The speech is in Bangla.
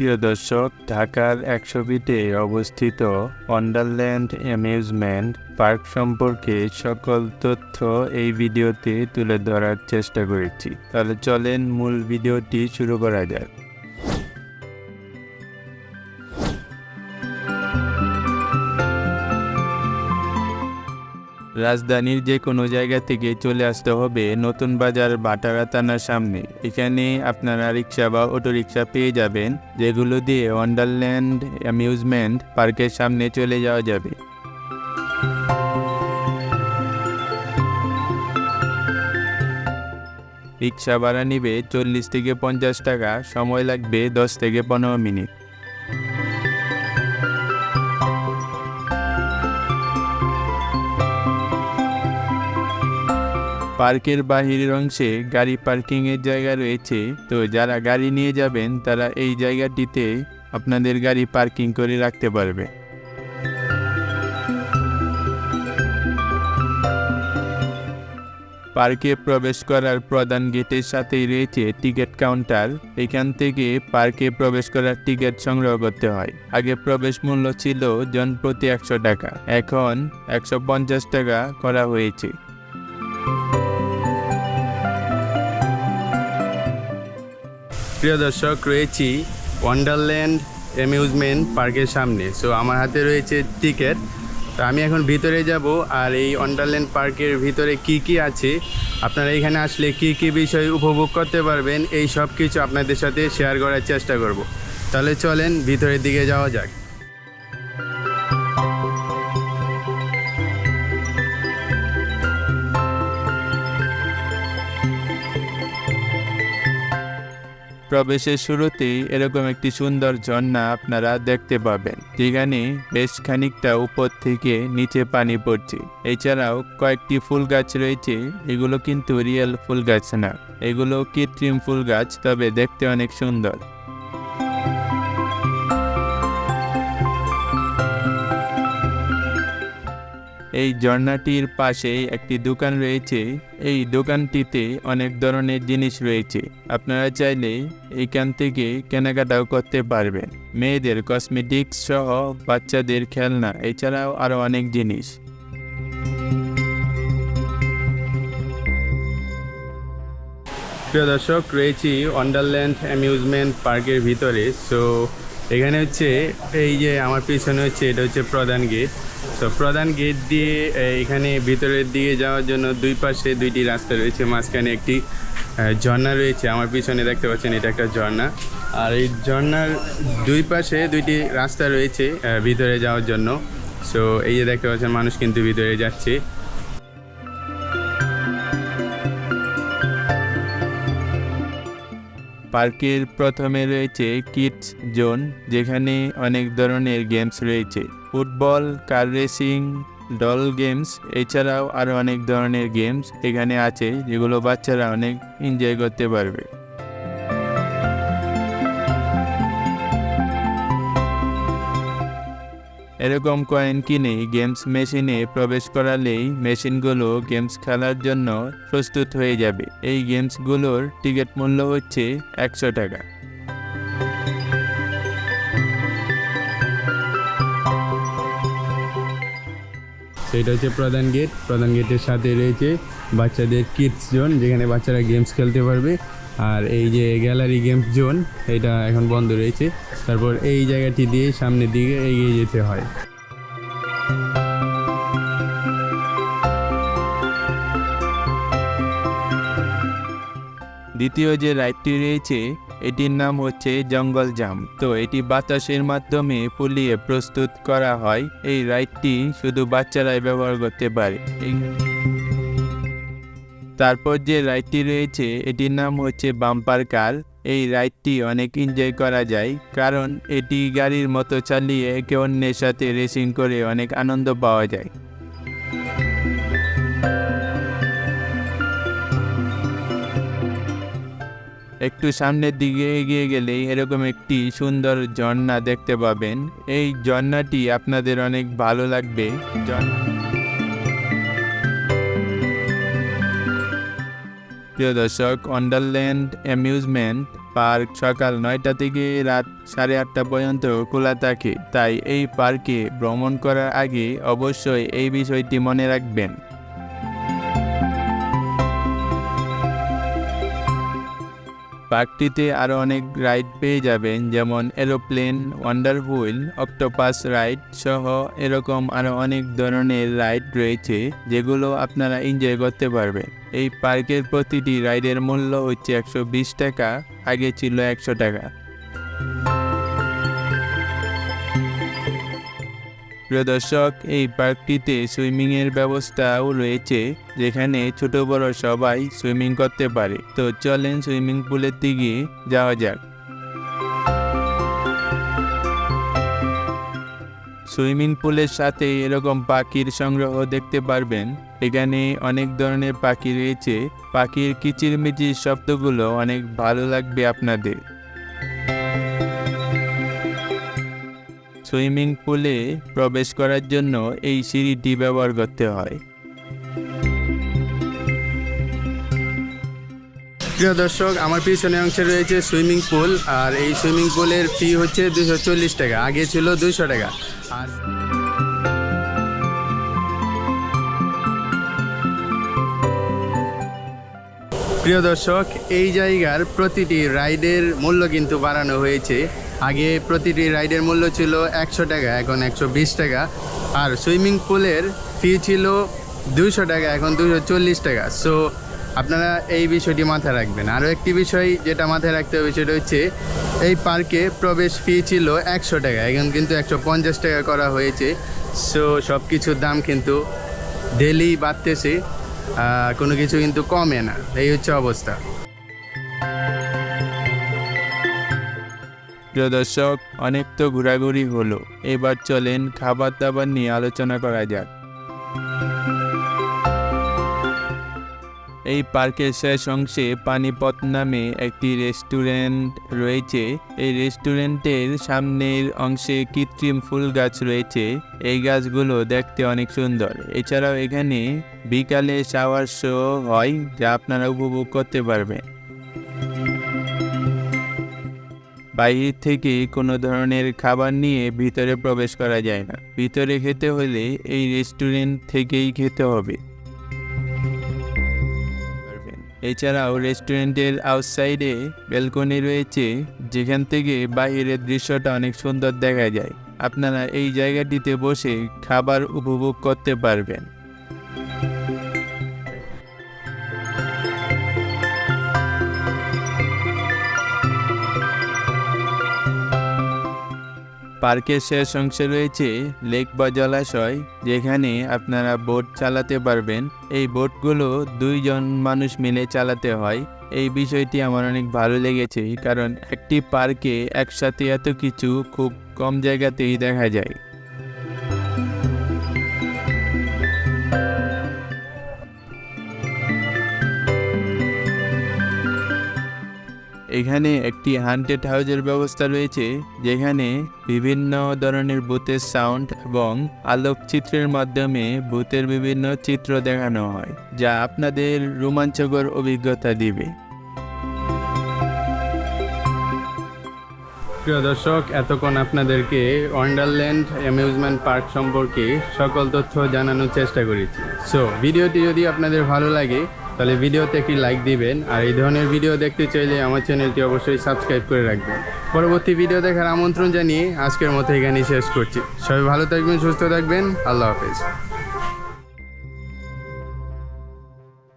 প্রিয় দর্শক, ঢাকার একশো বিটে অবস্থিত ওয়ান্ডারল্যান্ড অ্যামিউজমেন্ট পার্ক সম্পর্কে সকল তথ্য এই ভিডিওতে তুলে ধরার চেষ্টা করেছি। তাহলে চলেন মূল ভিডিওটি শুরু করা যাক। রাজধানীর যে কোনো জায়গা থেকে চলে আসতে হবে নতুন বাজার বাটারা থানার সামনে। এখানে আপনারা রিক্সা বা অটো রিক্সা পেয়ে যাবেন, যেগুলো দিয়ে ওয়ান্ডারল্যান্ড অ্যামিউজমেন্ট পার্কের সামনে চলে যাওয়া যাবে। রিক্সা ভাড়া নিবে চল্লিশ থেকে পঞ্চাশ টাকা, সময় লাগবে দশ থেকে পনেরো মিনিট। পার্কের বাহিরের অংশে গাড়ি পার্কিংয়ের জায়গা রয়েছে। তো যারা গাড়ি নিয়ে যাবেন, তারা এই জায়গাটিতে আপনাদের গাড়ি পার্কিং করে রাখতে পারবে। পার্কে প্রবেশ করার প্রধান গেটের সাথেই রয়েছে টিকিট কাউন্টার। এখান থেকে পার্কে প্রবেশ করার টিকিট সংগ্রহ করতে হয়। আগে প্রবেশ মূল্য ছিল জন প্রতি একশো টাকা। এখন একশো পঞ্চাশ টাকা করা হয়েছে। প্রিয় দর্শক, রয়েছি ওয়ান্ডারল্যান্ড অ্যামিউজমেন্ট পার্কের সামনে। সো আমার হাতে রয়েছে টিকিট তো আমি এখন ভিতরে যাব, আর এই ওয়ান্ডারল্যান্ড পার্কের ভিতরে কি কি আছে? আপনারা এখানে আসলে কি কি বিষয় উপভোগ করতে পারবেন, এই সব কিছু আপনাদের সাথে শেয়ার করার চেষ্টা করব। তাহলে চলেন, ভিতরের দিকে যাওয়া যাক। প্রবেশের শুরুতেই এরকম একটি সুন্দর ঝর্ণা আপনারা দেখতে পাবেন। যেখানে বেশ খানিকটা উপর থেকে নিচে পানি পড়ছে। এছাড়াও কয়েকটি ফুল গাছ রয়েছে। এগুলো কিন্তু রিয়েল ফুল গাছ না। এগুলো কৃত্রিম ফুল গাছ তবে দেখতে অনেক সুন্দর। এই ঝর্ণাটির পাশেই একটি দোকান রয়েছে। এই দোকানটিতে অনেক ধরনের জিনিস রয়েছে। আপনারা চাইলে এখান থেকে কেনাকাটাও করতে পারবেন। মেয়েদের কসমেটিক্স সহ বাচ্চাদের খেলনা, এছাড়াও আরও অনেক জিনিস। প্রিয় দর্শক, রয়েছি ওয়ান্ডারল্যান্ড অ্যামিউজমেন্ট পার্কের ভিতরে। সো এখানে হচ্ছে, এই যে আমার পিছনে হচ্ছে, এটা হচ্ছে প্রধান গেট। তো প্রধান গেট দিয়ে এখানে ভিতরের দিকে যাওয়ার জন্য দুই পাশে দুইটি রাস্তা রয়েছে। মাঝখানে একটি ঝর্ণা রয়েছে। আমার পিছনে দেখতে পাচ্ছেন এটা একটা ঝর্ণা। আর এই ঝর্ণার দুই পাশে দুইটি রাস্তা রয়েছে ভিতরে যাওয়ার জন্য। সো এই যে দেখতে পাচ্ছেন, মানুষ কিন্তু ভিতরে যাচ্ছে। পার্কের প্রথমে রয়েছে কিডস জোন, যেখানে অনেক ধরনের গেমস রয়েছে। Football, car racing, doll games, এছাড়াও আরও অনেক ধরনের গেমস এখানে আছে, যেগুলো বাচ্চারা অনেক এনজয় করতে পারবে। এরকম কয়েন কিনে গেমস মেশিনে প্রবেশ করালেই মেশিনগুলো গেমস খেলার জন্য প্রস্তুত হয়ে যাবে। এই গেমসগুলোর টিকিট মূল্য হচ্ছে একশো টাকা। সেটা হচ্ছে প্রধান গেট প্রধান গেটের সাথে রয়েছে বাচ্চাদের কিডস জোন যেখানে বাচ্চারা গেমস খেলতে পারবে। আর এই যে গ্যালারি গেমস জোন এটা এখন বন্ধ রয়েছে। তারপর এই জায়গাটি দিয়ে সামনের দিকে এগিয়ে যেতে হয়। দ্বিতীয় যে রাইডটি রয়েছে, এটির নাম হচ্ছে জঙ্গল জাম। তো এটি বাতাসের মাধ্যমে ফুলিয়ে প্রস্তুত করা হয়। এই রাইডটি শুধু বাচ্চারাই ব্যবহার করতে পারে। তারপর যে রাইডটি রয়েছে, এটির নাম হচ্ছে বাম্পার কার। এই রাইডটি অনেক এনজয় করা যায়, কারণ এটি গাড়ির মতো চালিয়ে একে অন্যের সাথে রেসিং করে অনেক আনন্দ পাওয়া যায়। একটু সামনের দিকে এগিয়ে গেলেই এরকম একটি সুন্দর ঝর্ণা দেখতে পাবেন। এই ঝর্ণাটি আপনাদের অনেক ভালো লাগবে। ঝর্ণা প্রিয় দর্শক ওয়ান্ডারল্যান্ড অ্যামিউজমেন্ট পার্ক সকাল নয়টা থেকে রাত সাড়ে আটটা পর্যন্ত খোলা থাকে। তাই এই পার্কে ভ্রমণ করার আগে অবশ্যই এই বিষয়টি মনে রাখবেন। পার্কটিতে আরও অনেক রাইড পেয়ে যাবেন, যেমন aeroplane wonder wheel octopus ride সহ এরকম আরও অনেক ধরনের রাইড রয়েছে, যেগুলো আপনারা এনজয় করতে পারবেন। এই পার্কের প্রতিটি রাইডের মূল্য হচ্ছে একশো বিশ টাকা, আগে ছিল একশো টাকা। প্রিয় দর্শক এই পার্কটিতে সুইমিংয়ের ব্যবস্থাও রয়েছে, যেখানে ছোট বড় সবাই সুইমিং করতে পারে। তো চলেন সুইমিং পুলের দিকে যাওয়া যাক। সুইমিং পুলের সাথে এরকম পাখির সংগ্রহ দেখতে পারবেন। এখানে অনেক ধরনের পাখি রয়েছে। পাখির কিচিরমিচির শব্দগুলো অনেক ভালো লাগবে আপনাদের। সুইমিং পুলে প্রবেশ করার জন্য এই সিঁড়িটি ব্যবহার করতে হয়। প্রিয় দর্শক, আমার পিছনে অংশে রয়েছে সুইমিং পুল, আর এই সুইমিং পুলের ফি হচ্ছে দুশো টাকা, আগে ছিল দুশো টাকা। আর প্রিয় দর্শক, এই জায়গার প্রতিটি রাইডের মূল্য কিন্তু বাড়ানো হয়েছে। আগে প্রতিটি রাইডের মূল্য ছিল একশো টাকা, এখন একশো বিশ টাকা। আর সুইমিং পুলের ফি ছিল দুইশো টাকা, এখন দুশো চল্লিশ টাকা। সো আপনারা এই বিষয়টি মাথায় রাখবেন। আরও একটি বিষয় যেটা মাথায় রাখতে হবে সেটা হচ্ছে, এই পার্কে প্রবেশ ফি ছিল একশো টাকা, এখন কিন্তু একশো পঞ্চাশ টাকা করা হয়েছে। সো সব কিছুর দাম কিন্তু ডেলি বাড়তেছে। কোনো কিছু কিন্তু কমে না। এই হচ্ছে অবস্থা। প্রিয় দর্শক, অনেক তো ঘোরাঘুরি হলো। এবার চলেন খাবার দাবার নিয়ে আলোচনা করা যাক। এই পার্কের শেষ অংশে পানিপথ নামে একটি রেস্টুরেন্ট রয়েছে। এই রেস্টুরেন্টের সামনের অংশে কৃত্রিম ফুল গাছ রয়েছে। এই গাছগুলো দেখতে অনেক সুন্দর। এছাড়াও এখানে বিকালে শাওয়ার শো হয়, যা আপনারা উপভোগ করতে পারবেন। বাইরে থেকে কোনো ধরনের খাবার নিয়ে ভিতরে প্রবেশ করা যায় না। ভিতরে খেতে হলে এই রেস্টুরেন্ট থেকেই খেতে হবে। এছাড়াও রেস্টুরেন্টের আউটসাইডে ব্যালকনি রয়েছে, যেখান থেকে বাইরের দৃশ্যটা অনেক সুন্দর দেখা যায়। আপনারা এই জায়গাটিতে বসে খাবার উপভোগ করতে পারবেন। পার্কের শেষ অংশে রয়েছে লেক বা জলাশয়, যেখানে আপনারা বোট চালাতে পারবেন। এই বোটগুলো দুইজন মানুষ মিলে চালাতে হয়। এই বিষয়টি আমার অনেক ভালো লেগেছে, কারণ একটি পার্কে একসাথে এত কিছু খুব কম জায়গাতেই দেখা যায়। এখানে একটি হান্টেড হাউজের ব্যবস্থা রয়েছে, যেখানে বিভিন্ন ধরনের ভূতের সাউন্ড এবং আলোকচিত্রের মাধ্যমে ভূতের বিভিন্ন চিত্র দেখানো হয়, যা আপনাদের রোমাঞ্চকর অভিজ্ঞতা দিবে। প্রিয় দর্শক, এতক্ষণ আপনাদেরকে ওয়ান্ডারল্যান্ড অ্যামিউজমেন্ট পার্ক সম্পর্কে সকল তথ্য জানানোর চেষ্টা করেছি। সো ভিডিওটি যদি আপনাদের ভালো লাগে তাহলে ভিডিওতে একটি লাইক দিবেন, আর এই ধরনের ভিডিও দেখতে চাইলে আমার চ্যানেলটি অবশ্যই সাবস্ক্রাইব করে রাখবেন। পরবর্তী ভিডিও দেখার আমন্ত্রণ জানিয়ে আজকের মতো এখানেই শেষ করছি। সবাই ভালো থাকবেন, সুস্থ থাকবেন, আল্লাহ হাফেজ।